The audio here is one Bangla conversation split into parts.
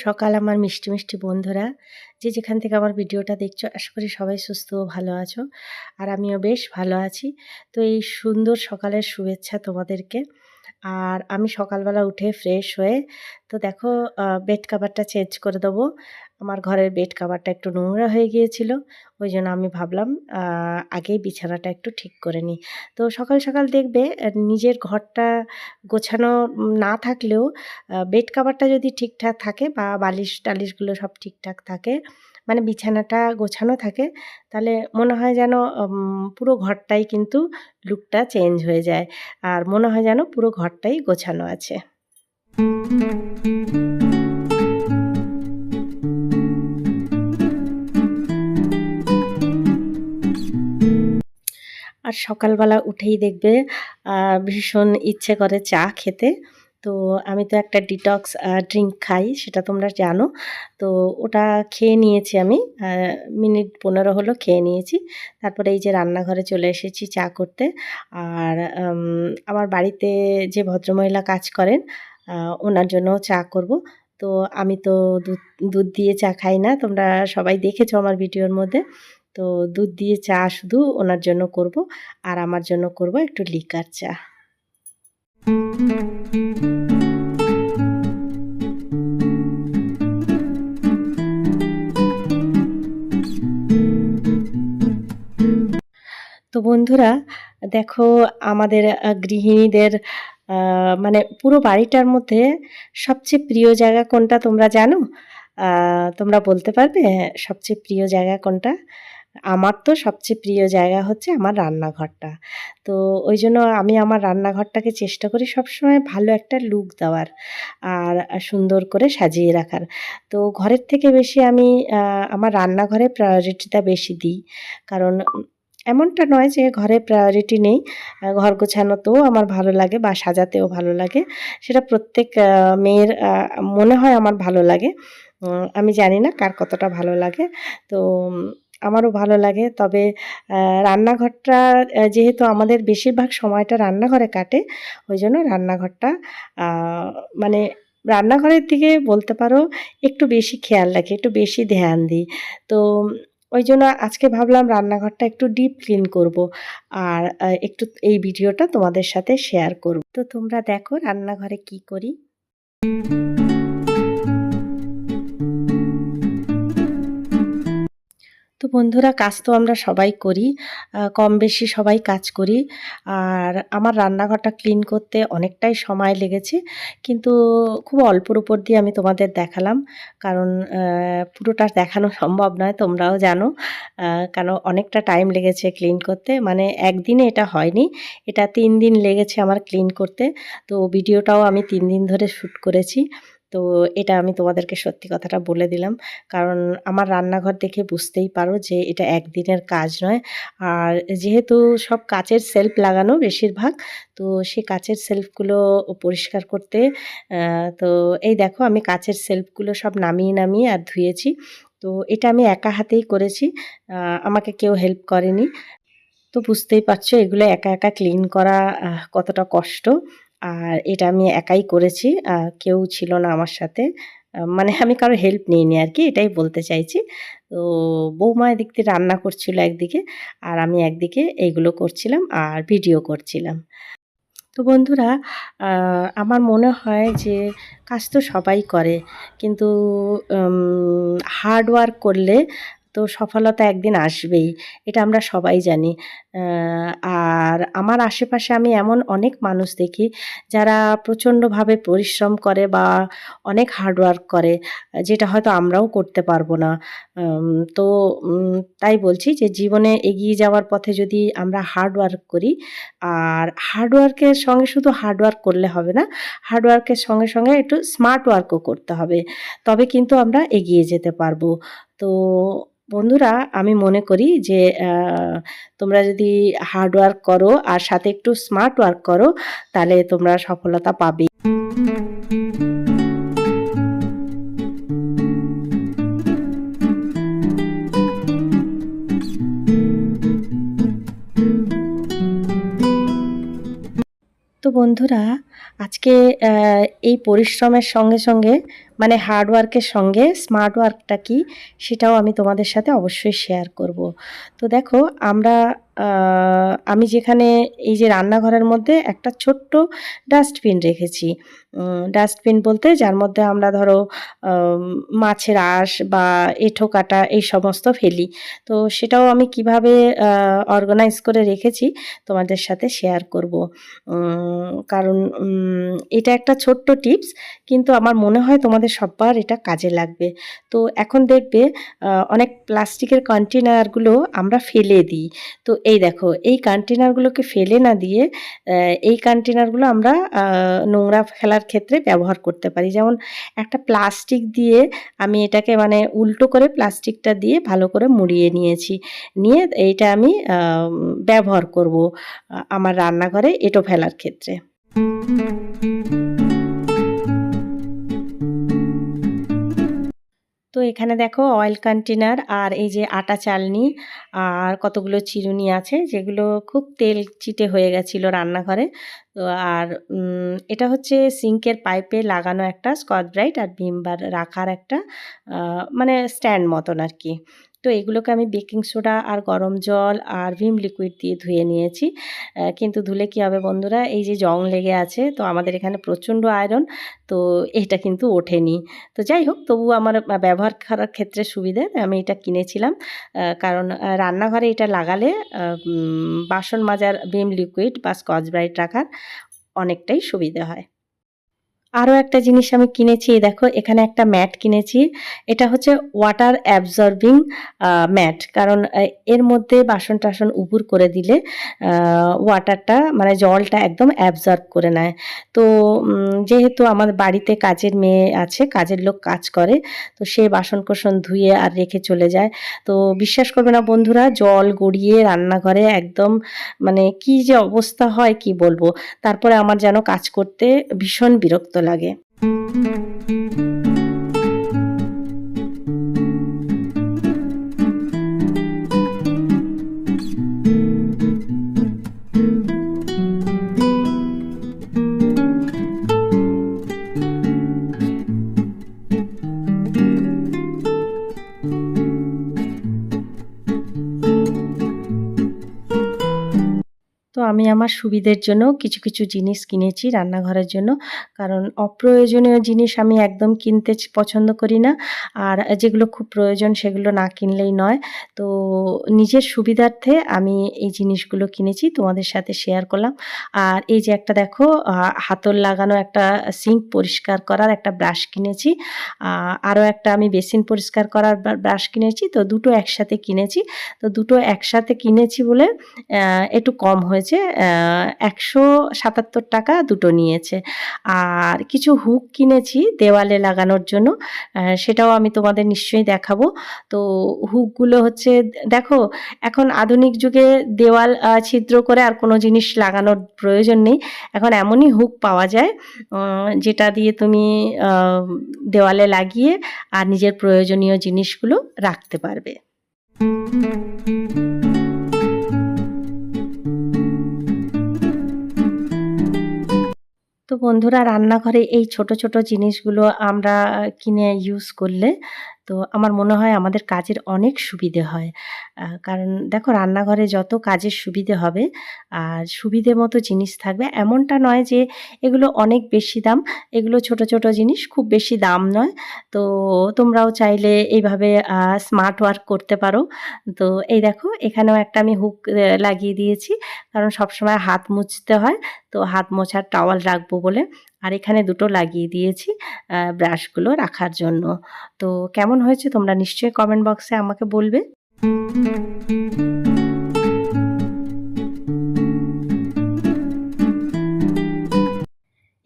সকাল আমার মিষ্টি, মিষ্টি বন্ধুরা। যে যেখান থেকে আমার ভিডিওটা দেখছ আশা করি সবাই সুস্থ ও ভালো আছো। আর আমিও বেশ ভালো আছি। তো এই সুন্দর সকালের শুভেচ্ছা তোমাদেরকে। আর আমি সকালবেলা উঠে ফ্রেশ হয়ে তো দেখো বেড কাভারটা চেঞ্জ করে দেবো। আমার ঘরের বেড কাভারটা একটু নোংরা হয়ে গিয়েছিল। ওই জন্য আমি ভাবলাম আগেই বিছানাটা একটু ঠিক করে নিই। তো সকাল, সকাল দেখবে নিজের ঘরটা গোছানো না থাকলেও বেড কাভারটা যদি ঠিকঠাক থাকে বা বালিশ-টালিশগুলো সব ঠিকঠাক থাকে, মানে বিছানাটা গোছানো থাকে, তাহলে মনে হয় যেন পুরো ঘরটাই কিন্তু লুকটা চেঞ্জ হয়ে যায়। আর মনে হয় যেন পুরো ঘরটাই গোছানো আছে। আর সকালবেলা উঠেই দেখবে ভীষণ ইচ্ছে করে চা খেতে। তো আমি তো একটা ডিটক্স ড্রিঙ্ক খাই, সেটা তোমরা জানো। তো ওটা খেয়ে নিয়েছি আমি। মিনিট ১৫ হলো খেয়ে নিয়েছি। তারপরে এই যে রান্নাঘরে চলে এসেছি চা করতে। আর আমার বাড়িতে যে ভদ্রমহিলা কাজ করেন ওনার জন্যও চা করব। তো আমি তো দুধ দুধ দিয়ে চা খাই না। তোমরা সবাই দেখেছ আমার ভিডিওর মধ্যে। তো দুধ দিয়ে চা শুধু ওনার জন্য করব। আর আমার জন্য করব একটু লিকার চা। বন্ধুরা, দেখো আমাদের গৃহিণীদের মানে পুরো বাড়িটার মধ্যে সবচেয়ে প্রিয় জায়গা কোনটা তোমরা জানো? তোমরা বলতে পারবে সবচেয়ে প্রিয় জায়গা কোনটা? আমার তো সবচেয়ে প্রিয় জায়গা হচ্ছে আমার রান্নাঘরটা। তো ওই জন্য আমি আমার রান্নাঘরটাকে চেষ্টা করি সবসময় ভালো একটা লুক দেওয়ার। আর সুন্দর করে সাজিয়ে রাখার। তো ঘরের থেকে বেশি আমি আমার রান্নাঘরে প্রায়োরিটিটা বেশি দিই। কারণ এমনটা নয় যে ঘরে প্রায়োরিটি নেই। ঘর গোছানোতেও আমার ভালো লাগে বা সাজাতেও ভালো লাগে। সেটা প্রত্যেক মেয়ের মনে হয় আমার ভালো লাগে। আমি জানি না কার কতটা ভালো লাগে। তো আমারও ভালো লাগে। তবে রান্নাঘরটা যেহেতু আমাদের বেশিরভাগ সময়টা রান্নাঘরে কাটে, ওই জন্য রান্নাঘরটা মানে রান্নাঘরের দিকে বলতে পারো একটু বেশি খেয়াল রাখি, একটু বেশি ধ্যান দিই। তো ওইজন্য আজকে ভাবলাম রান্নাঘরটা একটু ডিপ ক্লিন করব। আর একটু এই ভিডিওটা তোমাদের সাথে শেয়ার করব। তো তোমরা দেখো রান্নাঘরে কি করি। তো বন্ধুরা, কাজ তো আমরা সবাই করি। কম বেশি সবাই কাজ করি। আর আমার রান্নাঘরটা ক্লিন করতে অনেকটাই সময় লেগেছে। কিন্তু খুব অল্পর উপর দিয়ে আমি তোমাদের দেখালাম। কারণ পুরোটা দেখানো সম্ভব নয়, তোমরাও জানো। কারণ অনেকটা টাইম লেগেছে ক্লিন করতে। মানে একদিনে এটা হয়নি। এটা তিন দিন লেগেছে আমার ক্লিন করতে। তো ভিডিওটাও আমি তিন দিন ধরে শ্যুট করেছি। তো এটা আমি তোমাদেরকে সত্যি কথাটা বলে দিলাম। কারণ আমার রান্নাঘর দেখে বুঝতেই পারো যে এটা একদিনের কাজ নয়। আর যেহেতু সব কাচের সেলফ লাগানো বেশিরভাগ, তো সেই কাচের সেলফগুলো পরিষ্কার করতে তো এই দেখো আমি কাচের সেলফগুলো সব নামিয়ে, নামিয়ে আর ধুয়েছি। তো এটা আমি একা হাতেই করেছি। আমাকে কেউ হেল্প করেনি। তো বুঝতেই পারছ এগুলো একা, একা ক্লিন করা কতটা কষ্ট। আর এটা আমি একাই করেছি। কেউ ছিল না আমার সাথে। মানে আমি কারও হেল্প নিইনি আর কি এটাই বলতে চাইছি। তো বৌমা এদিক দিয়ে রান্না করছিল একদিকে, আর আমি একদিকে এইগুলো করছিলাম আর ভিডিও করছিলাম। তো বন্ধুরা আমার মনে হয় যে কাজ তো সবাই করে। কিন্তু হার্ড ওয়ার্ক করলে তো সফলতা একদিন আসবেই। এটা আমরা সবাই জানি। আর আমার আশেপাশে আমি এমন অনেক মানুষ দেখি যারা প্রচণ্ডভাবে পরিশ্রম করে বা অনেক হার্ডওয়ার্ক করে। যেটা হয়তো আমরাও করতে পারব না। তো তাই বলছি যে জীবনে এগিয়ে যাওয়ার পথে যদি আমরা হার্ডওয়ার্ক করি, আর হার্ডওয়ার্কের সঙ্গে শুধু হার্ড ওয়ার্ক করলে হবে না। হার্ডওয়ার্কের সঙ্গে, সঙ্গে একটু স্মার্ট ওয়ার্কও করতে হবে। তবে কিন্তু আমরা এগিয়ে যেতে পারব তো বন্ধুরা আমি মনে করি যে তোমরা যদি হার্ড ওয়ার্ক করো আর সাথে একটু স্মার্ট ওয়ার্ক করো, তাহলে তোমরা সফলতা পাবেই। তো বন্ধুরা আজকে এই পরিশ্রমের সঙ্গে, সঙ্গে মানে হার্ড ওয়ার্কের সঙ্গে স্মার্ট ওয়ার্কটা কি সেটাও আমি তোমাদের সাথে অবশ্যই শেয়ার করব। তো দেখো আমরা আমি যেখানে এই যে রান্নাঘরের মধ্যে একটা ছোট্ট ডাস্টবিন রেখেছি। ডাস্টবিন বলতে যার মধ্যে আমরা ধরো মাছের আঁশ বা এঁঠো কাটা এই সমস্ত ফেলি। তো সেটাও আমি কীভাবে অর্গানাইজ করে রেখেছি তোমাদের সাথে শেয়ার করব। কারণ এটা একটা ছোট্ট টিপস কিন্তু আমার মনে হয় তোমাদের সবার এটা কাজে লাগবে। তো এখন দেখবে অনেক প্লাস্টিকের কন্টেনারগুলো আমরা ফেলে দিই। তো এই দেখো, এই কন্টেনারগুলোকে ফেলে না দিয়ে এই কন্টেনারগুলো আমরা নোংরা ফেলার ক্ষেত্রে ব্যবহার করতে পারি। যেমন একটা প্লাস্টিক দিয়ে আমি এটাকে মানে উল্টো করে প্লাস্টিকটা দিয়ে ভালো করে মুড়িয়ে নিয়েছি। নিয়ে এইটা আমি ব্যবহার করব আমার রান্নাঘরে এটো ফেলার ক্ষেত্রে। এখানে দেখো অয়েল কন্টেনার আর এই যে আটা চালনি আর কতগুলো চিরুনি আছে, যেগুলো খুব তেল চিটে হয়ে গেছিল রান্নাঘরে। তো আর এটা হচ্ছে সিঙ্কের পাইপে লাগানো একটা স্কচ ব্রাইট আর ভিমবার রাখার একটা মানে স্ট্যান্ড মতন আর কি। তো এগুলোকে আমি বেকিং সোডা আর গরম জল আর ভিম লিকুইড দিয়ে ধুয়ে নিয়েছি। কিন্তু ধুলে কী হবে বন্ধুরা? এই যে জং লেগে আছে, তো আমাদের এখানে প্রচণ্ড আয়রন, তো এটা কিন্তু ওঠেনি। তো যাই হোক, তবু আমার ব্যবহার করার ক্ষেত্রে সুবিধে, আমি এটা কিনেছিলাম। কারণ রান্নাঘরে এটা লাগালে বাসন মাজার ভিম লিকুইড বা স্কচ ব্রাইট রাখার অনেকটাই সুবিধে হয়। আরও একটা জিনিস আমি কিনেছি, দেখো এখানে একটা ম্যাট কিনেছি, এটা হচ্ছে ওয়াটার অ্যাবজর্বিং ম্যাট। কারণ এর মধ্যে বাসন টাসন উপুর করে দিলে ওয়াটারটা মানে জলটা একদম অ্যাবজর্ব করে নেয়। তো যেহেতু আমার বাড়িতে কাজের মেয়ে আছে, কাজের লোক কাজ করে, তো সে বাসন কোসন ধুয়ে আর রেখে চলে যায়। তো বিশ্বাস করবে না বন্ধুরা, জল গড়িয়ে রান্নাঘরে একদম মানে কি যে অবস্থা হয় কি বলব? তারপরে আমার যেন কাজ করতে ভীষণ বিরক্ত লাগে আমার সুবিধের জন্য কিছু কিছু জিনিস কিনেছি রান্নাঘরের জন্য। কারণ অপ্রয়োজনীয় জিনিস আমি একদম কিনতে পছন্দ করি না। আর যেগুলো খুব প্রয়োজন সেগুলো না কিনলেই নয়। তো নিজের সুবিধার্থে আমি এই জিনিসগুলো কিনেছি, তোমাদের সাথে শেয়ার করলাম। আর এই যে একটা দেখো হাতল লাগানো একটা সিঙ্ক পরিষ্কার করার একটা ব্রাশ কিনেছি। আরও একটা আমি বেসিন পরিষ্কার করার ব্রাশ কিনেছি। তো দুটো একসাথে কিনেছি। তো দুটো একসাথে কিনেছি বলে একটু কম হয়েছে। একশো সাতাত্তর টাকা দুটো নিয়েছে। আর কিছু হুক কিনেছি দেওয়ালে লাগানোর জন্য সেটাও আমি তোমাদের নিশ্চয়ই দেখাবো। তো হুকগুলো হচ্ছে, দেখো, এখন আধুনিক যুগে দেওয়াল ছিদ্র করে আর কোনো জিনিস লাগানোর প্রয়োজন নেই। এখন এমনই হুক পাওয়া যায় যেটা দিয়ে তুমি দেওয়ালে লাগিয়ে আর নিজের প্রয়োজনীয় জিনিসগুলো রাখতে পারবে। তো বন্ধুরা রান্নাঘরে এই ছোট ছোট জিনিসগুলো আমরা কিনে ইউজ করলে তো আমার মনে হয় আমাদের কাজের অনেক সুবিধে হয়। কারণ দেখো রান্নাঘরে যত কাজের সুবিধে হবে, আর সুবিধে মতো জিনিস থাকবে, এমনটা নয় যে এগুলো অনেক বেশি দাম, এগুলো ছোট ছোট জিনিস খুব বেশি দাম নয়। তো তোমরাও চাইলে এইভাবে স্মার্ট ওয়ার্ক করতে পারো। তো এই দেখো এখানেও একটা আমি হুক লাগিয়ে দিয়েছি, কারণ সবসময় হাত মুছতে হয় তো হাত মোছার টাওয়াল রাখব বলে। আর এখানে দুটো লাগিয়ে দিয়েছি ব্রাশগুলো রাখার জন্য। তো কেমন হয়েছে তোমরা নিশ্চয়ই কমেন্ট বক্সে আমাকে বলবে।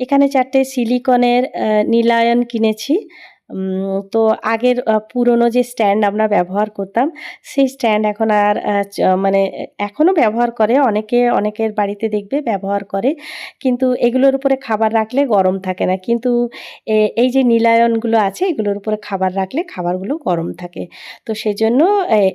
এখানে চারটে সিলিকনের নীলায়ন কিনেছি। তো আগের পুরনো যে স্ট্যান্ড আমরা ব্যবহার করতাম, সেই স্ট্যান্ড এখন আর মানে এখনও ব্যবহার করে, অনেকে, অনেকের বাড়িতে দেখবে ব্যবহার করে, কিন্তু এগুলোর উপরে খাবার রাখলে গরম থাকে না। কিন্তু এই যে নীলায়নগুলো আছে, এগুলোর উপরে খাবার রাখলে খাবারগুলো গরম থাকে। তো সেই জন্য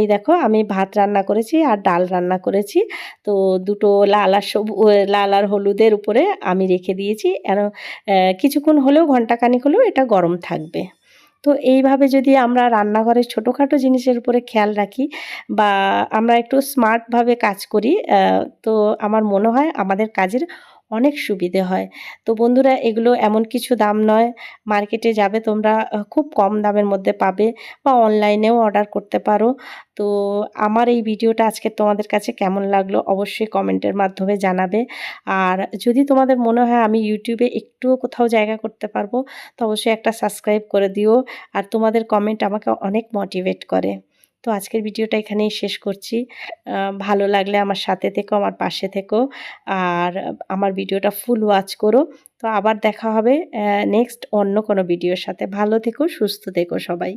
এই দেখো, আমি ভাত রান্না করেছি আর ডাল রান্না করেছি। তো দুটো লাল আর সবু লাল আর হলুদের উপরে আমি রেখে দিয়েছি। কিছুক্ষণ হলেও, ঘন্টাখানিক হলেও এটা গরম থাকবে। তো এইভাবে যদি আমরা রান্নাঘরের ছোটোখাটো জিনিসের উপরে খেয়াল রাখি বা আমরা একটু স্মার্টভাবে কাজ করি তো আমার মনে হয় আমাদের কাজের অনেক সুবিধে হয়। তো বন্ধুরা, এগুলো এমন কিছু দাম নয়। মার্কেটে যাবে তোমরা খুব কম দামের মধ্যে পাবে বা অনলাইনেও অর্ডার করতে পারো। তো আমার এই ভিডিওটা আজকে তোমাদের কাছে কেমন লাগল অবশ্যই কমেন্টের মাধ্যমে জানাবে। আর যদি তোমাদের মনে হয় আমি ইউটিউবে একটুও কোথাও জায়গা করতে পারব, তো অবশ্যই একটা সাবস্ক্রাইব করে দিও। আর তোমাদের কমেন্ট আমাকে অনেক মোটিভেট করে। তো আজকের ভিডিওটা এখানেই শেষ করছি। ভালো লাগলে আমার সাথে থেকো, আমার পাশে থেকো আর আমার ভিডিওটা ফুল ওয়াচ করো। তো আবার দেখা হবে নেক্সট অন্য কোনো ভিডিওর সাথে। ভালো থেকো, সুস্থ থেকো সবাই।